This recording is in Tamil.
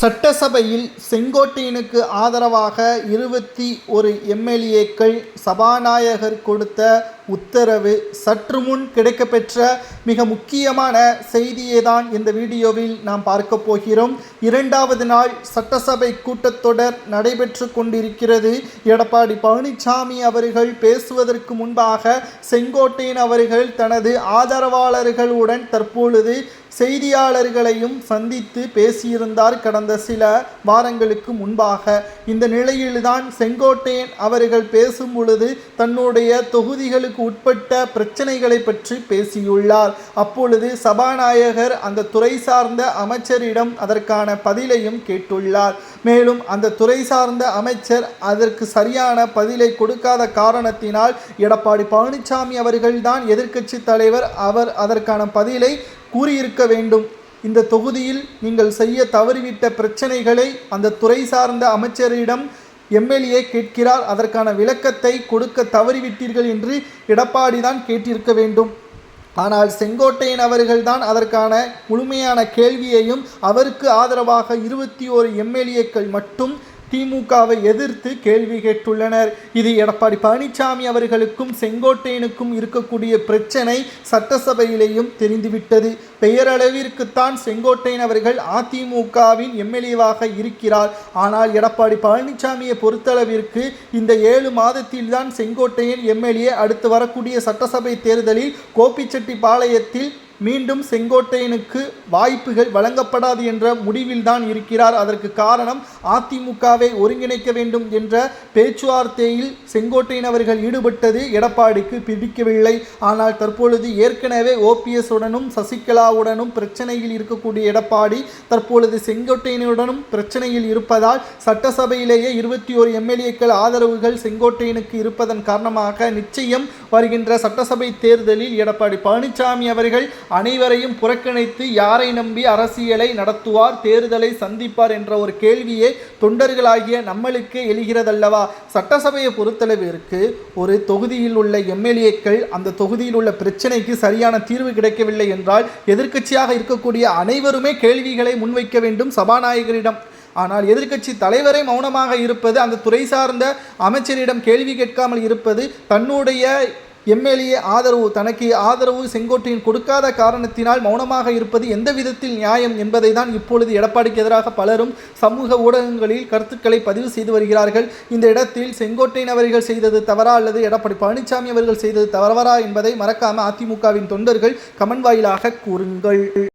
சட்டசபையில் செங்கோட்டையனுக்கு ஆதரவாக இருபத்தி ஒரு எம்எல்ஏக்கள் சபாநாயகர் கொடுத்த உத்தரவு சற்று முன் கிடைக்கப்பெற்ற மிக முக்கியமான செய்தியை தான் இந்த வீடியோவில் நாம் பார்க்க போகிறோம். இரண்டாவது நாள் சட்டசபை கூட்டத்தொடர் நடைபெற்று கொண்டிருக்கிறது. எடப்பாடி பழனிசாமி அவர்கள் பேசுவதற்கு முன்பாக செங்கோட்டையன் அவர்கள் தனது ஆதரவாளர்களுடன் தற்பொழுது செய்தியாளர்களையும் சந்தித்து பேசியிருந்தார் கடந்த சில வாரங்களுக்கு முன்பாக. இந்த நிலையில்தான் செங்கோட்டையன் அவர்கள் பேசும் பொழுது தன்னுடைய தொகுதிகளுக்கு உட்பட்ட பிரச்சனைகளை பற்றி பேசியுள்ளார். அப்பொழுது சபாநாயகர் அந்த துறை சார்ந்த அமைச்சரிடம் அதற்கான பதிலையும் கேட்டுள்ளார். மேலும் அந்த துறை சார்ந்த அமைச்சர் அதற்கு சரியான பதிலை கொடுக்காத காரணத்தினால் எடப்பாடி பழனிசாமி அவர்கள்தான் எதிர்க்கட்சி தலைவர். அவர் அதற்கான பதிலை கூறியிருக்க வேண்டும். இந்த தொகுதியில் நீங்கள் செய்ய தவறிவிட்ட பிரச்சனைகளை அந்த துறை சார்ந்த அமைச்சரிடம் எம்எல்ஏ கேட்கிறார். அதற்கான விளக்கத்தை கொடுக்க தவறிவிட்டீர்கள் என்று எடப்பாடி தான் கேட்டிருக்க வேண்டும். ஆனால் செங்கோட்டையன் அவர்கள்தான் அதற்கான முழுமையான கேள்வியையும் அவருக்கு ஆதரவாக இருபத்தி ஓரு எம்எல்ஏக்கள் மட்டும் திமுகவை எதிர்த்து கேள்வி கேட்டுள்ளனர். இது எடப்பாடி பழனிசாமி அவர்களுக்கும் செங்கோட்டையனுக்கும் இருக்கக்கூடிய பிரச்சனை சட்டசபையிலேயும் தெரிந்துவிட்டது. பெயரளவிற்குத்தான் செங்கோட்டையன் அவர்கள் அதிமுகவின் எம்எல்ஏவாக இருக்கிறார். ஆனால் எடப்பாடி பழனிசாமியை பொறுத்தளவிற்கு இந்த ஏழு மாதத்தில்தான் செங்கோட்டையன் எம்எல்ஏ அடுத்து வரக்கூடிய சட்டசபை தேர்தலில் கோபிச்செட்டிப்பாளையத்தில் மீண்டும் செங்கோட்டையனுக்கு வாய்ப்புகள் வழங்கப்படாது என்ற முடிவில்தான் இருக்கிறார். அதற்கு காரணம் அதிமுகவை ஒருங்கிணைக்க வேண்டும் என்ற பேச்சுவார்த்தையில் செங்கோட்டையன் அவர்கள் ஈடுபட்டது எடப்பாடிக்கு பிடிக்கவில்லை. ஆனால் தற்பொழுது ஏற்கனவே ஓபிஎஸ் உடனும் சசிகலாவுடனும் பிரச்சனையில் இருக்கக்கூடிய எடப்பாடி தற்பொழுது செங்கோட்டையனுடனும் பிரச்சனையில் இருப்பதால் சட்டசபையிலேயே இருபத்தி ஓரு எம்எல்ஏக்கள் ஆதரவுகள் செங்கோட்டையனுக்கு இருப்பதன் காரணமாக நிச்சயம் வருகின்ற சட்டசபை தேர்தலில் எடப்பாடி பழனிசாமி அவர்கள் அனைவரையும் புறக்கணித்து யாரை நம்பி அரசியலை நடத்துவார் தேர்தலை சந்திப்பார் என்ற ஒரு கேள்வியே தொண்டர்களாகிய நம்மளுக்கு எழுகிறதல்லவா? சட்டசபையை பொறுத்தளவிற்கு ஒரு தொகுதியில் உள்ள எம்எல்ஏக்கள் அந்த தொகுதியில் உள்ள பிரச்சனைக்கு சரியான தீர்வு கிடைக்கவில்லை என்றால் எதிர்க்கட்சியாக இருக்கக்கூடிய அனைவருமே கேள்விகளை முன்வைக்க வேண்டும் சபாநாயகரிடம். ஆனால் எதிர்க்கட்சி தலைவரே மௌனமாக இருப்பது அந்த துறை சார்ந்த அமைச்சரிடம் கேள்வி கேட்காமல் இருப்பது தன்னுடைய எம்எல்ஏ ஆதரவு தனக்கு ஆதரவு செங்கோட்டையின் கொடுக்காத காரணத்தினால் மௌனமாக இருப்பது எந்த விதத்தில் நியாயம் என்பதை தான் இப்பொழுது எடப்பாடிக்கு எதிராக பலரும் சமூக ஊடகங்களில் கருத்துக்களை பதிவு செய்து வருகிறார்கள். இந்த இடத்தில் செங்கோட்டையின் அவர்கள் செய்தது தவறா அல்லது எடப்பாடி பழனிசாமி அவர்கள் செய்தது தவறா என்பதை மறக்காம அதிமுகவின் தொண்டர்கள் கமன் வாயிலாக கூறுங்கள்.